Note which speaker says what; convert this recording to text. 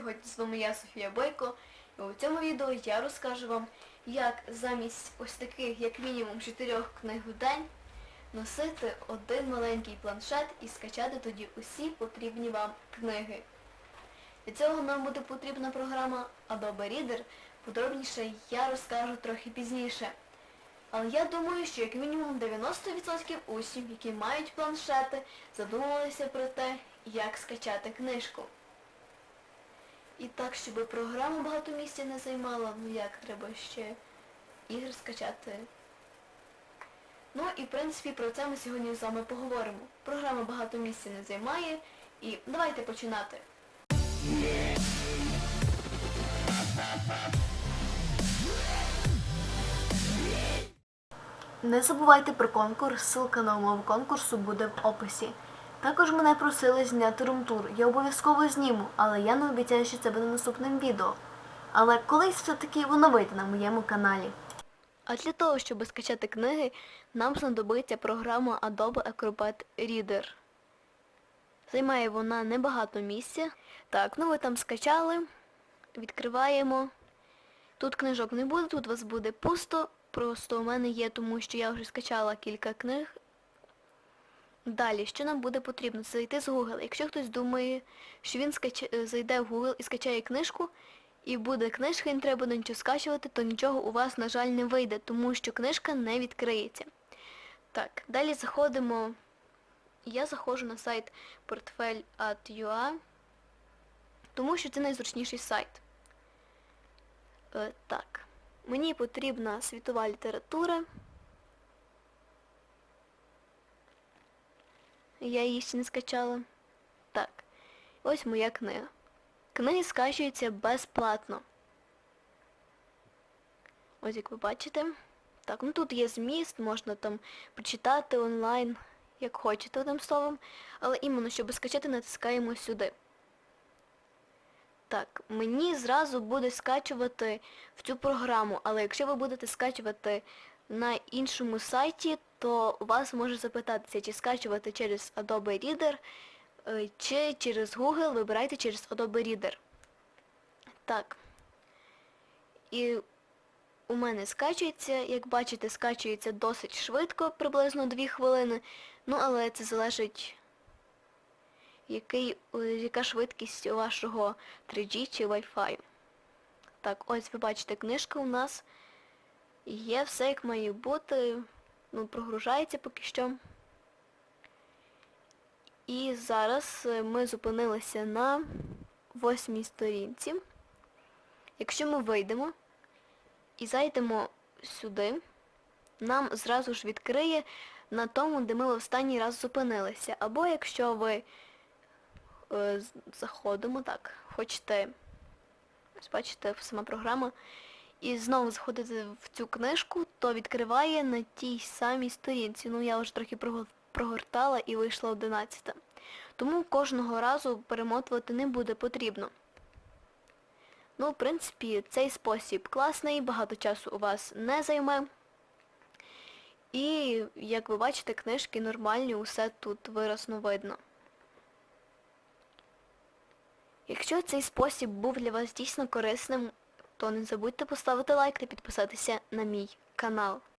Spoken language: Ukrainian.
Speaker 1: Сьогодні з вами я, Софія Бойко, і у цьому відео я розкажу вам, як замість ось таких, як мінімум, чотирьох книг в день носити один маленький планшет і скачати тоді усі потрібні вам книги. Для цього нам буде потрібна програма Adobe Reader. Подробніше я розкажу трохи пізніше. Але я думаю, що як мінімум 90% учнів, які мають планшети, задумувалися про те, як скачати книжку. І так, щоб програма багато місця не займала, ну як треба ще ігри скачати. Ну і в принципі про це ми сьогодні з вами поговоримо. Програма багато місця не займає і давайте починати. Не забувайте про конкурс, ссылка на умови конкурсу буде в описі. Також мене просили зняти румтур. Я обов'язково зніму, але я не обіцяю, що це буде наступним відео. Але колись все-таки воно вийде на моєму каналі. А для того, щоб скачати книги, нам знадобиться програма Adobe Acrobat Reader. Займає вона небагато місця. Так, ну ви там скачали, відкриваємо. Тут книжок не буде, тут у вас буде пусто. Просто у мене є, тому що я вже скачала кілька книг. Далі, що нам буде потрібно? Це зайти з Google. Якщо хтось думає, що він скач... зайде в Google і скачає книжку, і буде книжка, і не треба нічого скачувати, то нічого у вас, на жаль, не вийде, тому що книжка не відкриється. Так, далі заходимо. Я заходжу на сайт portfolio.ua, тому що це найзручніший сайт. Е, так. Мені потрібна світова література. Я її ще не скачала. Так, ось моя книга. Книги скачуються безплатно. Ось як ви бачите. Так, ну тут є зміст, можна там прочитати онлайн, як хочете одним словом. Але іменно, щоб скачати, натискаємо сюди. Так, мені зразу буде скачувати в цю програму, але якщо ви будете скачувати на іншому сайті, то вас може запитатися, чи скачувати через Adobe Reader, е, чи через Google, вибирайте через Adobe Reader. Так. І у мене скачується, як бачите, скачується досить швидко, приблизно 2 хвилини. Ну, але це залежить який, е, яка швидкість у вашого 3G чи Wi-Fi. Так, ось ви бачите, книжка у нас є, все як має бути. Ну, прогружається поки що. І зараз е, ми зупинилися на восьмій сторінці. Якщо ми вийдемо і зайдемо сюди, нам зразу ж відкриє на тому, де ми останній раз зупинилися. Або якщо ви е, заходимо, так, хочете, бачите, сама програма, і знову заходите в цю книжку, то відкриває на тій самій сторінці. Ну, я вже трохи прогортала і вийшла 11. Тому кожного разу перемотувати не буде потрібно. Ну, в принципі, цей спосіб класний, багато часу у вас не займе. І, як ви бачите, книжки нормальні, усе тут виразно видно. Якщо цей спосіб був для вас дійсно корисним, то не забудьте поставити лайк та підписатися на мій канал.